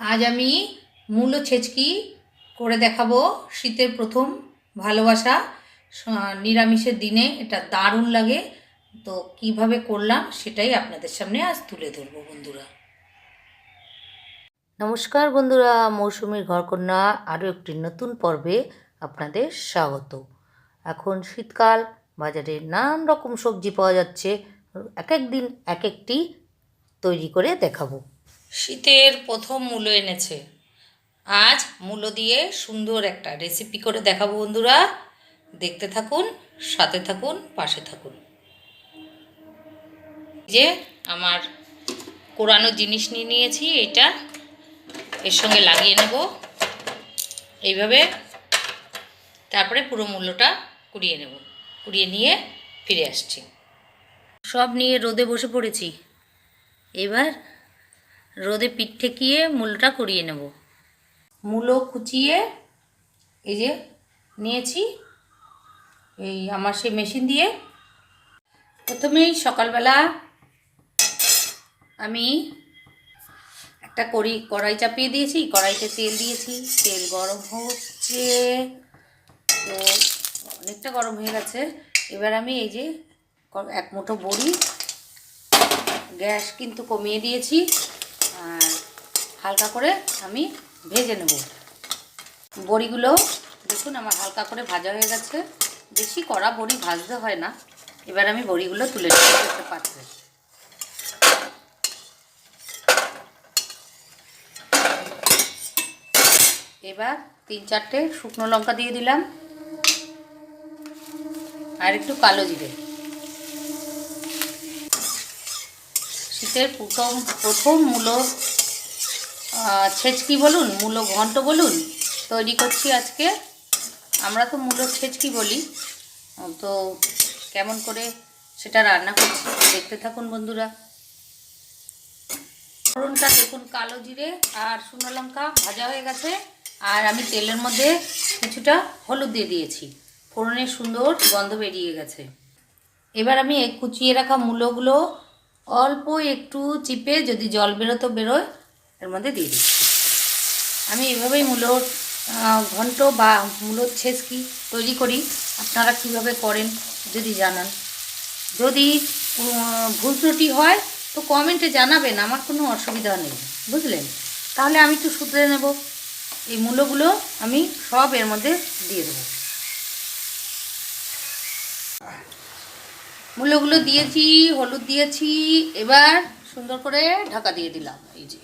আজ আমি মূলো ছেচকি করে দেখাবো শীতের প্রথম ভালোবাসা নিরামিষের দিনে এটা দারুণ লাগে। তো কীভাবে করলাম সেটাই আপনাদের সামনে আজ তুলে ধরবো বন্ধুরা। নমস্কার বন্ধুরা, মৌসুমীর ঘরকন্যা আরও একটি নতুন পর্বে আপনাদের স্বাগত। এখন শীতকাল, বাজারে নানান রকম সবজি পাওয়া যাচ্ছে। এক এক দিন এক একটি তৈরি করে দেখাবো। শীতের প্রথম মূলো এনেছে। আজ মূলো দিয়ে সুন্দর একটা রেসিপি করে দেখাবো বন্ধুরা। দেখতে থাকুন, সাথে থাকুন, পাশে থাকুন। যে আমার কোরানো জিনিস নিয়ে নিয়েছি, এটা এর সঙ্গে লাগিয়ে নেব। এইভাবে তারপরে পুরো মূল্যটা কুড়িয়ে নেব। কুড়িয়ে নিয়ে ফিরে আসছি। সব নিয়ে রোদে বসে পড়েছি। এবার রোদে পিঠ ঠেকিয়ে মূলটা করিয়ে নেব। মূলো কুচিয়ে এই যে নিয়েছি, এই আমার সেই মেশিন দিয়ে। প্রথমেই সকালবেলা আমি একটা করি কড়াই চাপিয়ে দিয়েছি, কড়াইতে তেল দিয়েছি। তেল গরম হচ্ছে, তো অনেকটা গরম হয়ে গেছে। এবার আমি এই যে এক মুঠো বড়ি, গ্যাস কিন্তু কমিয়ে দিয়েছি। হালকা করে আমি ভেজে নেব। বড়িগুলো দেখুন আমার হালকা করে ভাজা হয়ে গেছে। বেশি কড়া বড়ি ভাজতে হয় না। এবার আমি বড়িগুলো তুলে নিতে একটা পাত্রে এবার তিন চারটে শুকনো লঙ্কা দিয়ে দিলাম। আর একটু কালো জিরে। শীতের প্রথম প্রথম মূলো ছেচকি বলুন, মূলো ঘন্ট বলুন, তৈরি করছি আজকে। আমরা তো মূলো ছেচকি বলি। তো কেমন করে সেটা রান্না করছি দেখতে থাকুন বন্ধুরা। ফোড়নটা দেখুন কালো জিরে আর শুকনো লঙ্কা ভাজা হয়ে গেছে। আর আমি তেলের মধ্যে কিছুটা হলুদ দিয়ে দিয়েছি। ফোড়নের সুন্দর গন্ধ বেরিয়ে গেছে। এবার আমি কুচিয়ে রাখা মূলোগুলো অল্প একটু চিপে, যদি জল বেরোতো বেরোয় এর মধ্যে দিয়ে দিচ্ছি। আমি এভাবেই মূলোর ঘন্ট বা মূলোর ছেঁচকি তৈরি করি, আপনারা কীভাবে করেন যদি জানান। যদি ভুল ত্রুটি হয় তো কমেন্টে জানাবেন, আমার কোনো অসুবিধা নেই, বুঝলেন? তাহলে আমি একটু শুধরে নেব। এই মূলোগুলো আমি সব এর মধ্যে দিয়ে দেবো। মূল্যগুলো দিয়েছি, হলুদ দিয়েছি, এবার সুন্দর করে ঢাকা দিয়ে দিলাম, এই যে।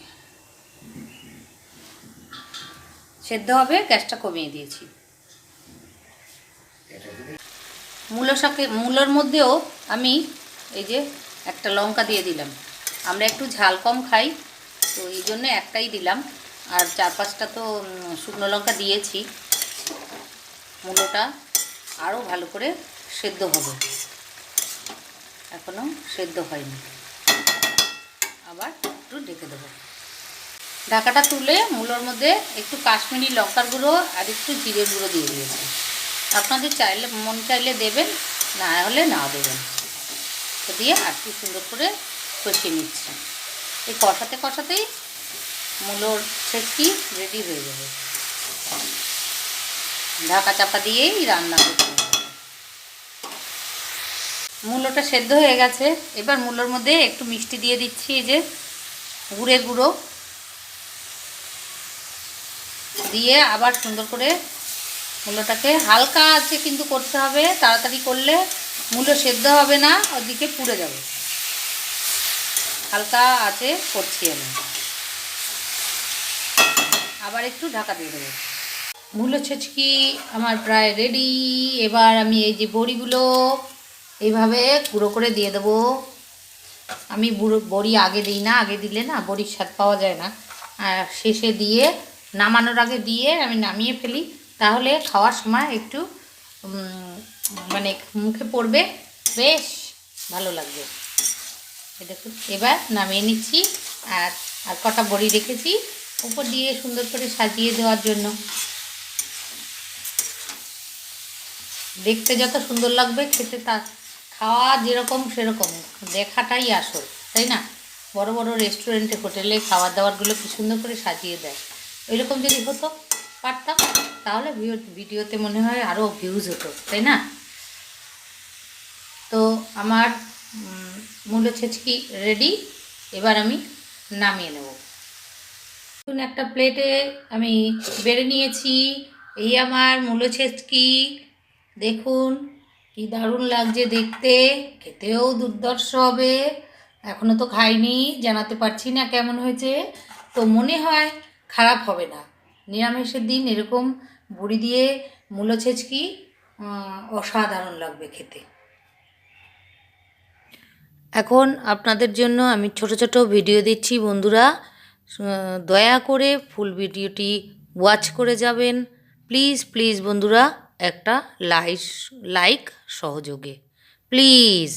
সেদ্ধ হবে, গ্যাসটা কমিয়ে দিয়েছি। মূলো শাকে, মূলোর মধ্যেও আমি এই যে একটা লঙ্কা দিয়ে দিলাম। আমরা একটু ঝাল কম খাই, তো এই জন্য একটাই দিলাম। আর চার পাঁচটা তো শুকনো লঙ্কা দিয়েছি। মূলোটা আরও ভালো করে সেদ্ধ হবে। এখনও সেদ্ধ হয়নি। আবার একটু ঢেকে দেবো। ঢাকাটা তুলে মূলোর মধ্যে একটু কাশ্মীরি লঙ্কার গুঁড়ো আর একটু জিরে গুঁড়ো দিয়ে দিয়েছি। আপনাদের চাইলে, মন চাইলে দেবেন, না হলে না দেবেন। দিয়ে আর কি সুন্দর করে কষিয়ে নিচ্ছি। এই কষাতে কষাতেই মূলোর ছেচকি রেডি হয়ে যাবে। ঢাকা চাপা দিয়েই রান্না করতে মূলোটা সেদ্ধ হয়ে গেছে। এবার মূলোর মধ্যে একটু মিষ্টি দিয়ে দিচ্ছি এই যে গুড়ের গুঁড়ো। দিয়ে আবার সুন্দর করে মূলোটাকে হালকা আছে কিন্তু করতে হবে, তাড়াতাড়ি করলে মূলো সেদ্ধ হবে না, ওদিকে পুড়ে যাবে। হালকা আছে করছি আমি। আবার একটু ঢাকা দিয়ে দেবো। মূলো ছেচকি আমার প্রায় রেডি এবার আমি এই যে বড়িগুলো এইভাবে গুঁড়ো করে দিয়ে দেবো। আমি বুড়ো বড়ি আগে দিই না, আগে দিলে না বড়ির স্বাদ পাওয়া যায় না। আর শেষে দিয়ে নামানোর আগে দিয়ে আমি নামিয়ে ফেলি। তাহলে খাওয়ার সময় একটু মানে মুখে পড়বে। বেশ, ভালো লাগবে। দেখুন, এবার নামিয়ে নিচ্ছি। আর আর কটা বড়ি রেখেছি। উপর দিয়ে সুন্দর করে সাজিয়ে দেওয়ার জন্য। দেখতে যত সুন্দর লাগবে, খেতে তা, খাওয়া যেরকম সেরকম। দেখাটাই আসল, তাই না? বড় বড় রেস্টুরেন্টে হোটেলে খাবার দাবারগুলো কি সুন্দর করে সাজিয়ে দেয়। ওইরকম যদি হতো পারতাম। তাহলে ভিডিও- ভিডিওতে মনে হয় আরও ভিউজ হতো তাই না? তো আমার উম, মূলো ছেচকি রেডি এবার আমি নামিয়ে নেব। একটা প্লেটে আমি বেড়ে নিয়েছি। এই আমার মূলো ছেচকি দেখুন কি দারুণ লাগছে দেখতে। খেতেও দুর্দর্শ হবে। এখনও তো খাইনি জানাতে পারছি না কেমন হয়েছে। তো মনে হয় খারাপ হবে না। নিরামিষের দিন এরকম বড়ি দিয়ে মূলো ছেচকি অসাধারণ লাগবে খেতে। এখন আপনাদের জন্য আমি ছোট ছোট ভিডিও দিচ্ছি বন্ধুরা। দয়া করে ফুল ভিডিওটি ওয়াচ করে যাবেন। প্লিজ প্লিজ বন্ধুরা, একটা লাইক লাইক সহযোগে। প্লিজ।